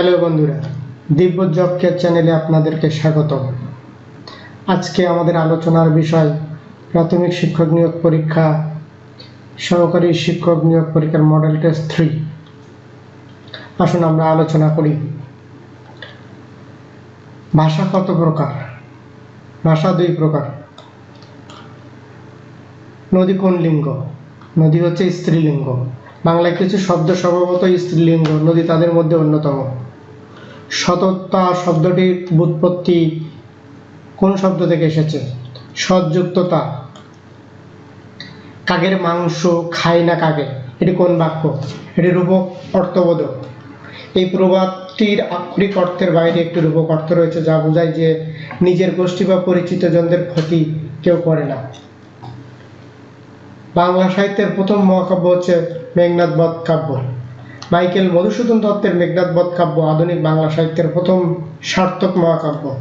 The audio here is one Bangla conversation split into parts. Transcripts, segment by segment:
হ্যালো বন্ধুরা দিব্য জব কেয়ার চ্যানেলে আপনাদেরকে স্বাগত আজকে আমাদের আলোচনার বিষয়, প্রাথমিক শিক্ষক নিয়োগ পরীক্ষা, সহকারী শিক্ষক নিয়োগ পরীক্ষার মডেল টেস্ট থ্রি আসুন আমরা আলোচনা করি। ভাষা কত প্রকার? ভাষা দুই প্রকার। নদী কোন লিঙ্গ? নদী হচ্ছে স্ত্রীলিঙ্গ। বাংলায় কিছু শব্দ স্বভাবত স্ত্রীলিঙ্গ, নদী তাদের মধ্যে অন্যতম। সততা শব্দটির বুৎপত্তি কোন শব্দ থেকে এসেছে? সৎযুক্ততা। কাকের মাংস খায় না কাকে এটি কোন বাক্য? এটি রূপক অর্থবোধক। এই প্রবাদটির আক্ষরিক অর্থের বাইরে একটি রূপক অর্থ রয়েছে যা বোঝায় যে নিজের গোষ্ঠী বা পরিচিত জনদের ক্ষতি কেউ করে না। বাংলা সাহিত্যের প্রথম মহাকাব্য হচ্ছে মেঘনাথ বধ কাব্য। মাইকেল মধুসূদন দত্তের মেঘনাথ বধ কাব্য আধুনিক বাংলা সাহিত্যের প্রথম সার্থক মহাকাব্য।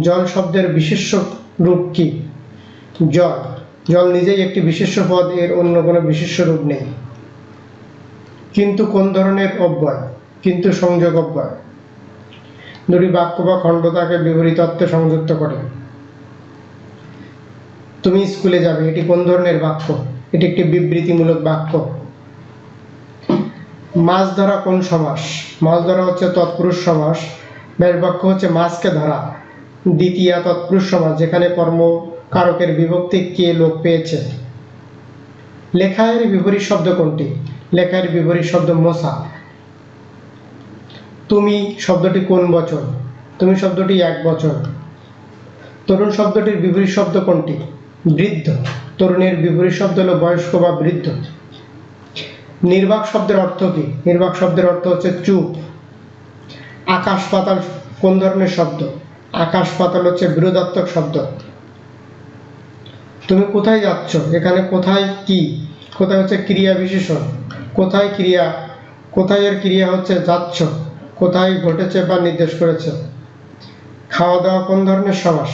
জল শব্দের বিশেষ্য রূপ কি? জল। জল নিজেই একটি বিশেষ্য পদ, এর অন্য কোনো বিশেষ্য রূপ নেই। কিন্তু কোন ধরনের অব্যয়? কিন্তু সংযোগ অব্যয়। দুটি বাক্য বা খণ্ড তাকে বিপরীত অর্থে সংযুক্ত করে। তুমি স্কুলে যাবে, এটি কোন ধরনের বাক্য? এটি একটি বিবৃতিমূলক বাক্য। মাছ ধরা কোন সমাস? মাছ ধরা হচ্ছে তৎপুরুষ সমাস। ব্যাস বাক্য হচ্ছে মাছকে ধরা। দ্বিতীয় তৎপুরুষ সমাস, যেখানে কর্ম কারকের বিভক্তি কে লোক পেয়েছে? লেখায়ের বিপরীত শব্দ কোনটি? লেখায়ের বিপরীত শব্দ মশা। তুমি শব্দটি কোন বচন? তুমি শব্দটি এক বচন। তরুণ শব্দটির বিপরীত শব্দ কোনটি? বৃদ্ধ। তরুণের বিপরীত শব্দ হলো বয়স্ক বা বৃদ্ধ। নির্বাক শব্দের অর্থ কি? নির্বাক শব্দের অর্থ হচ্ছে চুপ। আকাশ পাতাল কোন ধরনের শব্দ? আকাশ পাতাল হচ্ছে বিরোধাত্মক শব্দ। তুমি কোথায় যাচ্ছ? এখানে কোথায় কি? কোথায় হচ্ছে ক্রিয়া বিশেষণ? কোথায় ক্রিয়া? কোথায় এর ক্রিয়া হচ্ছে যাচ্ছ? কোথায় ঘটেছে বা নির্দেশ করেছে? খাওয়া দাওয়া কোন ধরনের সমাস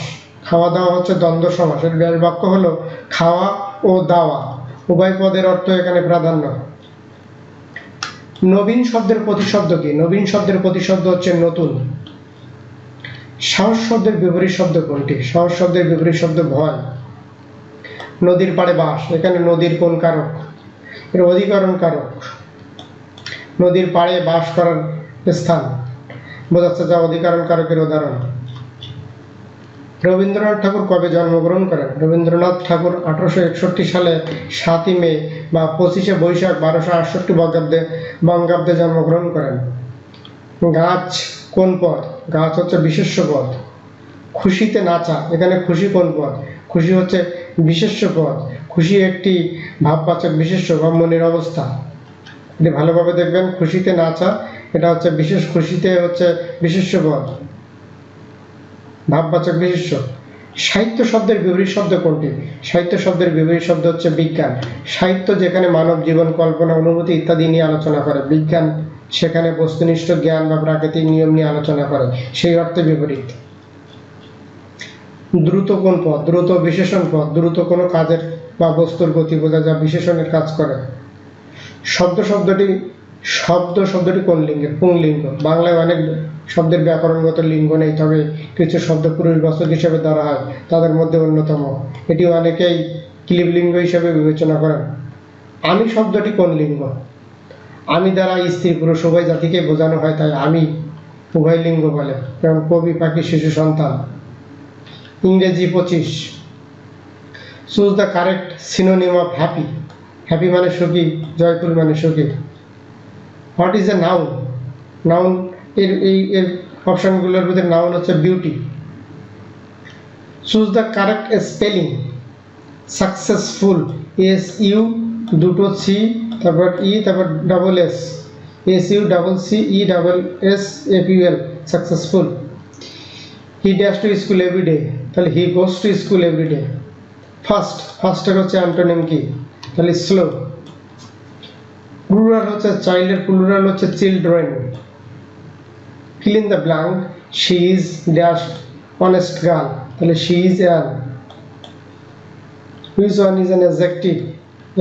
খাওয়া দাওয়া হচ্ছে দ্বন্দ্ব সমাস এর বাক্য হলো খাওয়া ও দাওয়া। উভয় পদের অর্থ এখানে প্রাধান্য। নবীন শব্দের প্রতিশব্দ কি? নবীন শব্দের প্রতিশব্দ হচ্ছে নতুন। সাহস শব্দের বিপরীত শব্দ কোনটি? সাহস শব্দের বিপরীত শব্দ ভয়। নদীর পাড়ে বাস, এখানে নদীর কোন কারক? এর অধিকরণ কারক। নদীর পাড়ে বাস করার স্থান। বোঝাচ্ছে যা অধিকরণ কারকের উদাহরণ। রবীন্দ্রনাথ ঠাকুর কবে জন্মগ্রহণ করেন? রবীন্দ্রনাথ ঠাকুর আঠারোশো একষট্টি সালে সাতই মে বা পঁচিশে বৈশাখ বারোশো আটষট্টি বঙ্গাব্দে বঙ্গাব্দে জন্মগ্রহণ করেন। গাছ কোন পদ গাছ হচ্ছে বিশেষ্য পদ খুশিতে নাচা, এখানে খুশি কোন পদ খুশি হচ্ছে বিশেষ্য পদ খুশি একটি ভাববাচক বিশেষ্য বা মনের অবস্থা। এটি ভালোভাবে দেখবেন, খুশিতে নাচা, এটা হচ্ছে বিশেষ, খুশিতে হচ্ছে বিশেষ্য পদ ভাববাচক বিশেষ্য সাহিত্য শব্দের বিপরীত শব্দ কোনটি? সাহিত্য শব্দের বিপরীত শব্দ হচ্ছে বিজ্ঞান। সাহিত্য যেখানে মানব জীবন, কল্পনা, অনুভূতি ইত্যাদি নিয়ে আলোচনা করে। বিজ্ঞান সেখানে বস্তুনিষ্ঠ জ্ঞান বা প্রাকৃতিক নিয়ম নিয়ে আলোচনা করে। সেই অর্থে বিপরীত। দ্রুত কোন পথ? দ্রুত বিশেষণ পথ। দ্রুত কোনো কাজের বা বস্তুর গতি বোঝা যা বিশেষণের কাজ করে। শব্দ শব্দটি শব্দ, শব্দটি কোন লিঙ্গের? পুংলিঙ্গ বাংলায় অনেক শব্দের ব্যাকরণগত লিঙ্গ নেই, তবে কিছু শব্দ পুরুষ পুরুষবাচক হিসেবে ধরা হয়, তাদের মধ্যে অন্যতম। এটি অনেকেই ক্লিবলিঙ্গ হিসেবে বিবেচনা করেন। আমি শব্দটি কোন লিঙ্গ? আমি দ্বারা স্ত্রী পুরুষ, উভয় জাতিকে বোঝানো হয়, তাই আমি উভয় লিঙ্গ বলে যেমন কবি, পাখি, শিশু, সন্তান। ইংরেজি পঁচিশ। Choose the correct synonym of happy. Happy মানে সুখী জয়ফুল মানে সুখী। What is a noun noun এর, এই, এর অপশনগুলোর ভিতরে নাউন হচ্ছে beauty choose the correct spelling successful S U দুটো সি তারপর ই তারপর double S S U double C E double S F U L successful he dash to school every day তাহলে he goes to school every day first ফার্স্টের হচ্ছে অ্যান্টোনিম কি? তাহলে স্লো প্লুরাল হচ্ছে চাইল্ডের প্লুরাল হচ্ছে children. Fill in the blank she is dash honest girl তাহলে she is an which one is an adjective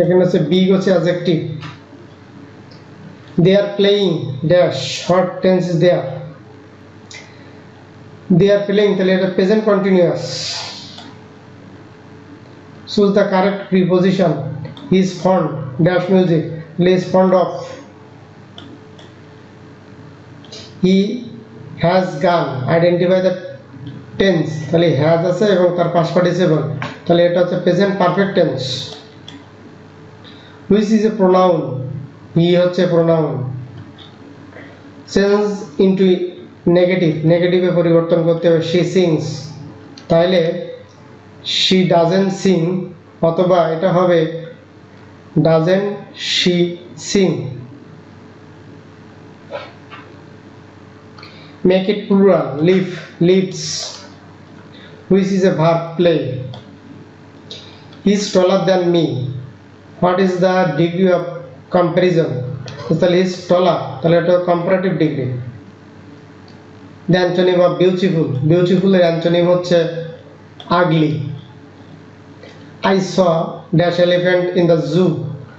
এখানে হচ্ছে বিগ হচ্ছে adjective they are playing, dash what tense is there. They are playing, তাহলে এটা present continuous choose the correct preposition. He is fond, dash music. He is fond of. He has gone. Identify the tense তাহলে হ্যাজ আছে এবং তার পাস পার্টিসিপল তাহলে এটা হচ্ছে present perfect tense which is a pronoun he হচ্ছে প্রোনাউন চেঞ্জ ইন্টু নেগেটিভ নেগেটিভে পরিবর্তন করতে হবে শি সিংস তাহলে শি ডাজেন সিং অথবা এটা হবে doesn't she sing make it plural live lives which is a verb play he is taller than me what is the degree of comparison তাহলে is taller তাহলে এটা comparative degree the antonym of beautiful beautiful হচ্ছে ugly I saw dash elephant in the zoo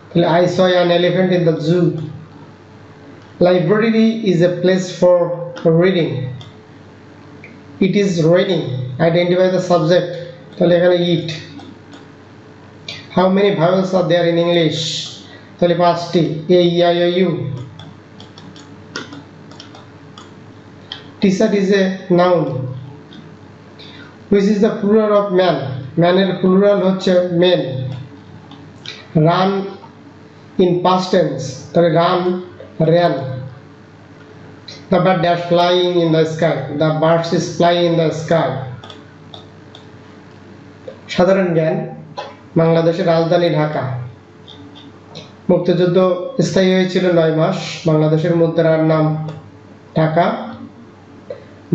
তাহলে I saw an elephant in the zoo library is a place for reading it is raining identify the subject তাহলে এখানে it how many vowels are there in english তাহলে পাঁচটি a e i o u t-shirt is a noun which is the plural of man man এর plural হচ্ছে men Run in past tense, তাহলে run ran The bird dash flying in the sky. The birds is flying in the sky. সাধারণ জ্ঞান, বাংলাদেশের রাজধানী ঢাকা মুক্তিযুদ্ধ স্থায়ী হয়েছিল নয় মাস, বাংলাদেশের মুদ্রার নাম ঢাকা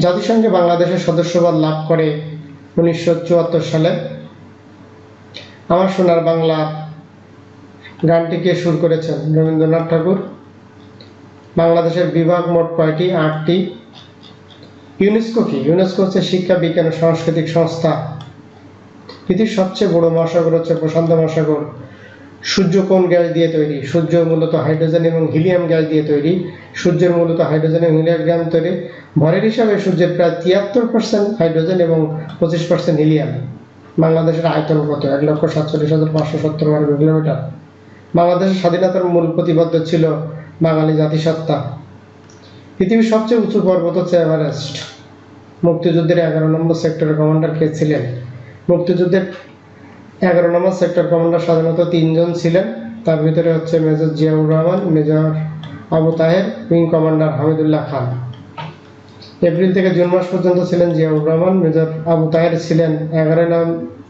জাতিসংঘে বাংলাদেশের সদস্যপদ লাভ করে উনিশশো চুয়াত্তর সালে আমার সোনার বাংলা গানটিকে সুর করেছেন? রবীন্দ্রনাথ ঠাকুর। বাংলাদেশের বিভাগ মোট কয়টি? আটটি। ইউনেস্কো কি? ইউনেস্কো হচ্ছে শিক্ষা, বিজ্ঞান ও সাংস্কৃতিক সংস্থা। পৃথিবীর সবচেয়ে বড় মহাসাগর হচ্ছে প্রশান্ত মহাসাগর। সূর্য কোন গ্যাস দিয়ে তৈরি? সূর্য মূলত হাইড্রোজেন এবং হিলিয়াম গ্যাস দিয়ে তৈরি। সূর্যের মূলত হাইড্রোজেন এবং হিলিয়াম গ্যাস তৈরি। ভরের হিসাবে সূর্যের প্রায় তিয়াত্তর পার্সেন্ট হাইড্রোজেন এবং পঁচিশ পার্সেন্ট হিলিয়াম। বাংলাদেশের আয়তন কত? এক লক্ষ সাতচল্লিশ হাজার পাঁচশো সত্তর বর্গ কিলোমিটার। বাংলাদেশের স্বাধীনতার মূল প্রতিবদ্ধ ছিল বাঙালি জাতিসত্তা। পৃথিবীর সবচেয়ে উঁচু পর্বত হচ্ছে এভারেস্ট। মুক্তিযুদ্ধের এগারো নম্বর সেক্টরের কমান্ডার কে ছিলেন? মুক্তিযুদ্ধের এগারো নম্বর সেক্টর কমান্ডার সাধারণত তিনজন ছিলেন। তার ভিতরে হচ্ছে major Ziaur Rahman, major Abu Taher, wing commander Hamidullah Khan. April থেকে জুন মাস পর্যন্ত ছিলেন জিয়াউর রহমান, মেজর আবু তাহের ছিলেন এগারো নাম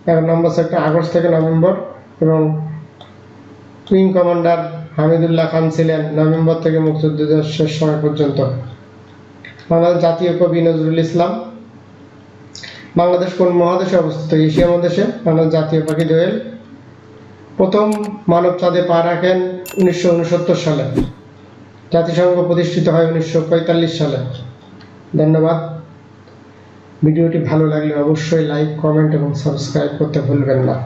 এগারো নম্বর সেক্টর আগস্ট থেকে নভেম্বর এবং উইং কমান্ডার হামিদুল্লাহ খান ছিলেন নভেম্বর থেকে মুক্তিযুদ্ধের শেষ সময় পর্যন্ত। বাংলাদেশ জাতীয় কবি নজরুল ইসলাম। বাংলাদেশ কোন মহাদেশে অবস্থিত? এশিয়া মহাদেশে। বাংলাদেশ জাতীয় পাখি দোয়েল প্রথম মানব চাঁদে পা রাখেন উনিশশো উনসত্তর সালে। জাতিসংঘ প্রতিষ্ঠিত হয় উনিশশো পঁয়তাল্লিশ সালে। ধন্যবাদ। ভিডিওটি ভালো লাগলে অবশ্যই লাইক কমেন্ট এবং সাবস্ক্রাইব করতে ভুলবেন না।